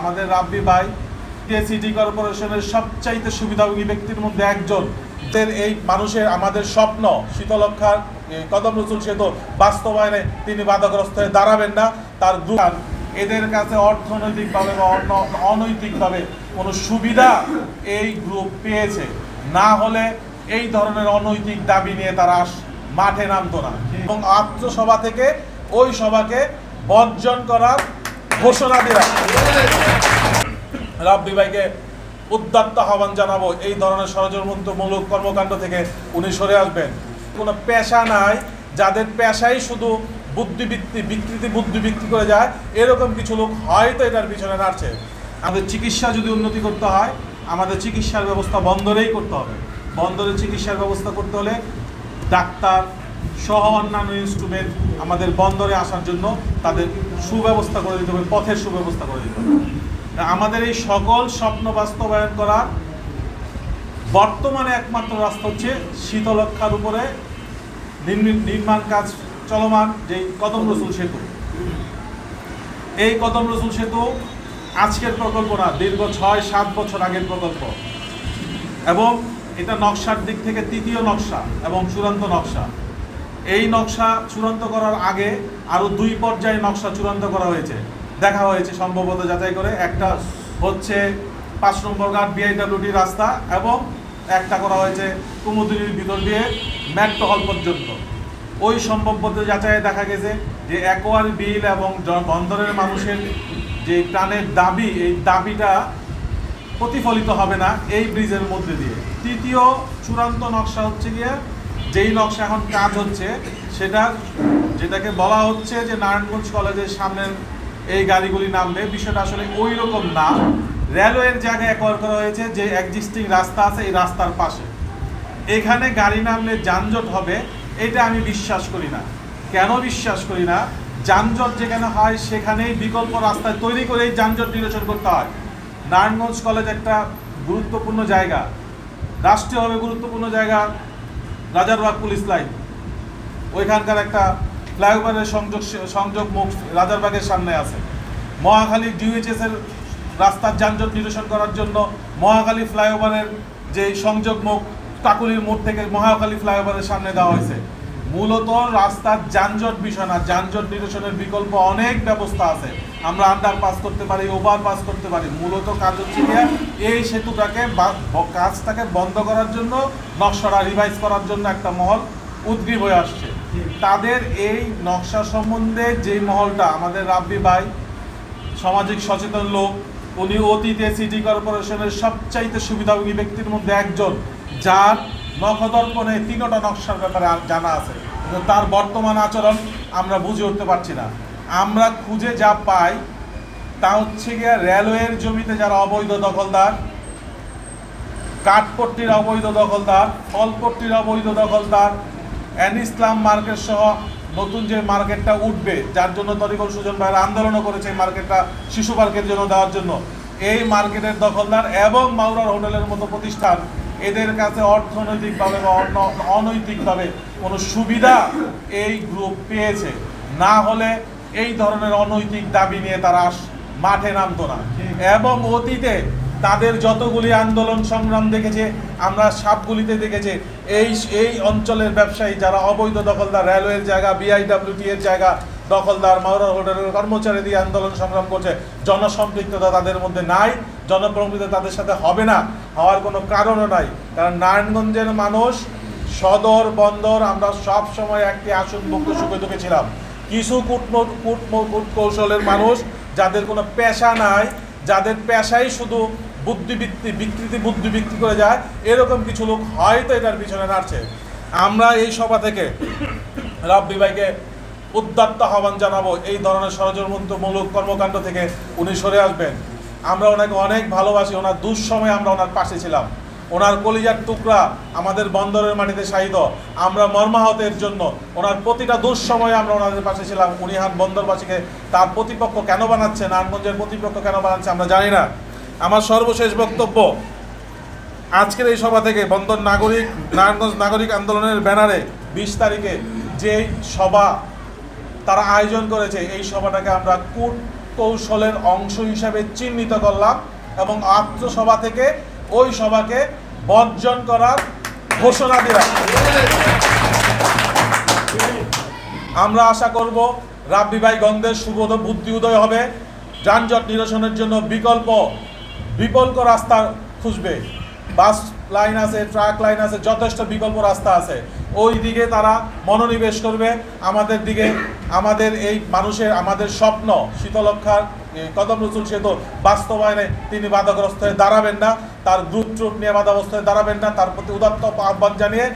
আমাদের রাব্বি ভাই সিটি কর্পোরেশনের সবচাইতে সুবিধাভোগী ব্যক্তির মধ্যে একজন। এই মানুষের আমাদের স্বপ্ন শীতলক্ষার কদম রসুল সেতু বাস্তবায়নে তিনি বাধাগ্রস্ত হয়ে দাঁড়াবেন না। তার এদের কাছে অর্থনৈতিকভাবে বা অনৈতিকভাবে কোনো সুবিধা এই গ্রুপ পেয়েছে। না হলে এই ধরনের অনৈতিক দাবি নিয়ে তারা মাঠে নামতো না। এবং আত্মসভা থেকে ওই সভাকে বর্জন করার ঘোষণা দিলাম রাব্বি ভাইকে উদ্যাত্ত আহ্বান জানাব, এই ধরনের ষড়যন্ত্রমূলক কর্মকাণ্ড থেকে উনি সরে আসবেন। কোনো পেশা নাই, যাদের পেশাই শুধু বুদ্ধিবৃত্তি, বিকৃতি বুদ্ধি বিক্রি করে যায়, এরকম কিছু লোক হয়তো এটার পিছনে নাড়ছে। আমাদের চিকিৎসা যদি উন্নতি করতে হয়, আমাদের চিকিৎসার ব্যবস্থা বন্দরেই করতে হবে। বন্দরে চিকিৎসার ব্যবস্থা করতে হলে ডাক্তার সহ অন্যান্য ইনস্ট্রুমেন্ট আমাদের বন্দরে আসার জন্য তাদের সুব্যবস্থা করে দিতে হবে, পথের সুব্যবস্থা করে দিতে হবে। আমাদের এই সকল স্বপ্ন বাস্তবায়ন করার বর্তমানে একমাত্র রাস্তা হচ্ছে শীতলক্ষার উপরে নির্মাণ কাজ চলমান যেই কদম রসুল সেতু। এই কদম রসুল সেতু আজকের প্রকল্প না, দীর্ঘ ছয়, সাত বছর আগের প্রকল্প। এবং এটা নকশার দিক থেকে তৃতীয় নকশা এবং চূড়ান্ত নকশা। এই নকশা চূড়ান্ত করার আগে আরও দুই পর্যায়ে নকশা চূড়ান্ত করা হয়েছে। দেখা হয়েছে সম্ভবত যাচাই করে একটা হচ্ছে পাঁচ নম্বর ঘাট বিআইডাব্লিউডি রাস্তা এবং একটা করা হয়েছে কুমুদিনীর ভিতর দিয়ে মেট্রো হল পর্যন্ত। ওই সম্ভবত যাচাইয়ে দেখা গেছে যে অ্যাকোয়ার বিল এবং বন্দরের মানুষের যে প্রাণের দাবি, এই দাবিটা প্রতিফলিত হবে না এই ব্রিজের মধ্যে দিয়ে। তৃতীয় চূড়ান্ত নকশা হচ্ছে গিয়ে যেই নকশা এখন কাজ হচ্ছে, সেটা যেটাকে বলা হচ্ছে যে নারায়ণগঞ্জ কলেজের সামনে এই গাড়িগুলি নামবে বিষয়টা আসলে ওই রকম না। রেলওয়ের জায়গায় একবার করা হয়েছে যে এক্সিস্টিং রাস্তা আছে, এই রাস্তার পাশে। এখানে গাড়ি নামলে যানজট হবে, এটা আমি বিশ্বাস করি না। কেন বিশ্বাস করি না? যানজট যেখানে হয়, সেখানেই বিকল্প রাস্তা তৈরি করেই যানজট নিরসন করতে হয়। নারায়ণগঞ্জ কলেজ একটা গুরুত্বপূর্ণ জায়গা। রাষ্ট্রীয়ভাবে গুরুত্বপূর্ণ জায়গা। Rajarbagh police line. ওইখানকার একটা ফ্লাইওভারের সংযোগ সংযোগ মুখ রাজারবাগের সামনে আছে। মহাখালী ডিউএইচএস এর রাস্তার যানজট নিরসন করার জন্য মহাখালী ফ্লাইওভারের যে সংযোগ মুখ কাকুলির মোড় থেকে মহাখালী ফ্লাইওভারের সামনে দেওয়া হয়েছে। মূলত রাস্তার যানজট বিষয় না, যানজট নিরসনের বিকল্প অনেক ব্যবস্থা আছে। আমরা আন্ডার পাস করতে পারি ওভার পাস করতে পারি। মূলত কাজ হচ্ছে গিয়ে এই সেতুটাকে কাজটাকে বন্ধ করার জন্য, নকশাটা রিভাইজ করার জন্য একটা মহল উদ্গ্রীব হয়ে আসছে। তাদের এই নকশা সম্বন্ধে যেই মহলটা আমাদের রাব্বি ভাই, সামাজিক সচেতন লোক, উনি অতীতে সিটি কর্পোরেশনের সবচাইতে সুবিধাভোগী ব্যক্তির মধ্যে একজন, যার নখদর্পণে তিনটা নকশার ব্যাপারে জানা আছে। তার বর্তমান আচরণ আমরা বুঝে উঠতে পারছি না। আমরা খুঁজে যা পাই তা হচ্ছে গিয়ে রেলওয়ের জমিতে যারা অবৈধ দখলদার, কাঠপট্টির অবৈধ দখলদার, ফলপট্টির অবৈধ দখলদার, অ্যান ইসলাম মার্কেট সহ নতুন যে মার্কেটটা উঠবে, যার জন্য তরিকুল সুজন ভাইয়ের আন্দোলনও করেছে এই মার্কেটটা শিশু পার্কের জন্য দেওয়ার জন্য। এই মার্কেটের দখলদার এবং মাউরার হোটেলের মতো প্রতিষ্ঠান, এদের কাছে অর্থনৈতিকভাবে বা অন্য অনৈতিকভাবে কোনো সুবিধা এই গ্রুপ পেয়েছে। না হলে এই ধরনের অনৈতিক দাবি নিয়ে তারা মাঠে নামতো না। এবং অতীতে তাদের যতগুলি আন্দোলন সংগ্রাম দেখেছে, আমরা সাপগুলিতে দেখেছে, এই এই অঞ্চলের ব্যবসায়ী যারা অবৈধ দখলদার, রেলওয়ের জায়গা বিআইডাব্লিউটি এর জায়গা, দখলদার মাওরা হোটেলের কর্মচারী দিয়ে আন্দোলন সংগ্রাম করছে, জনসম্পৃক্ততা তাদের মধ্যে নাই জনপ্রমিতা তাদের সাথে হবে না, হওয়ার কোনো কারণও নাই। কারণ নারায়ণগঞ্জের মানুষ সদর, বন্দর, আমরা সব সময় একটি আসন মুক্ত সুখে দুঃখে ছিলাম। কিছু কূটম কূটম কূট কৌশলের মানুষ যাদের কোনো পেশা নাই, যাদের পেশাই শুধু বুদ্ধিবৃত্তি, বিকৃতি বুদ্ধি বিক্রি করে যায়, এরকম কিছু লোক হয়তো এটার পিছনে নাড়ছে। আমরা এই সভা থেকে রাব্বি ভাইকে উদ্যাত্ত আহ্বান জানাব, এই ধরনের ষড়যন্ত্রমূলক কর্মকাণ্ড থেকে উনি সরে আসবেন। আমরা ওনাকে অনেক ভালোবাসি, ওনার দুঃসময়ে আমরা ওনার পাশে ছিলাম। ওনার কলিজার টুকরা আমাদের বন্দরের মাটিতে শাহিদ আমরা মর্মাহতের জন্য ওনার প্রতিটা দুঃসময়ে আমরা ওনাদের পাশে ছিলাম। উনি হান বন্দরবাসীকে তার প্রতিপক্ষ কেন বানাচ্ছে, নারায়ণগঞ্জের প্রতিপক্ষ কেন বানাচ্ছে আমরা জানি না। আমার সর্বশেষ বক্তব্য, আজকের এই সভা থেকে বন্দর নাগরিক, নারায়ণগঞ্জ নাগরিক আন্দোলনের ব্যানারে বিশ তারিখে যে সভা তারা আয়োজন করেছে, এই সভাটাকে আমরা কূট কৌশলের অংশ হিসাবে চিহ্নিত করলাম এবং আত্মসভা থেকে ওই সভাকে বর্জন করার ঘোষণা দিলাম আমরা আশা করব রাব্বি ভাই গন্ধের সুবোধ বুদ্ধি উদয় হবে, যানজট নিরসনের জন্য বিকল্প বিকল্প রাস্তা খুঁজবে। বাস লাইন আছে, ট্রাক লাইন আছে, যথেষ্ট বিকল্প রাস্তা আছে। ওই দিকে তারা মনোনিবেশ করবে। আমাদের দিকে, আমাদের এই মানুষের, আমাদের স্বপ্ন, শীতলক্ষার কদম রসুল সেতু বাস্তবায়নে তিনি বাধাগ্রস্ত হয়ে দাঁড়াবেন না। তার গ্রুপ চোখ নিয়ে বাধাগ্রস্ত অবস্থায় দাঁড়াবেন না তার প্রতি উদাত্ত আহ্বান জানিয়ে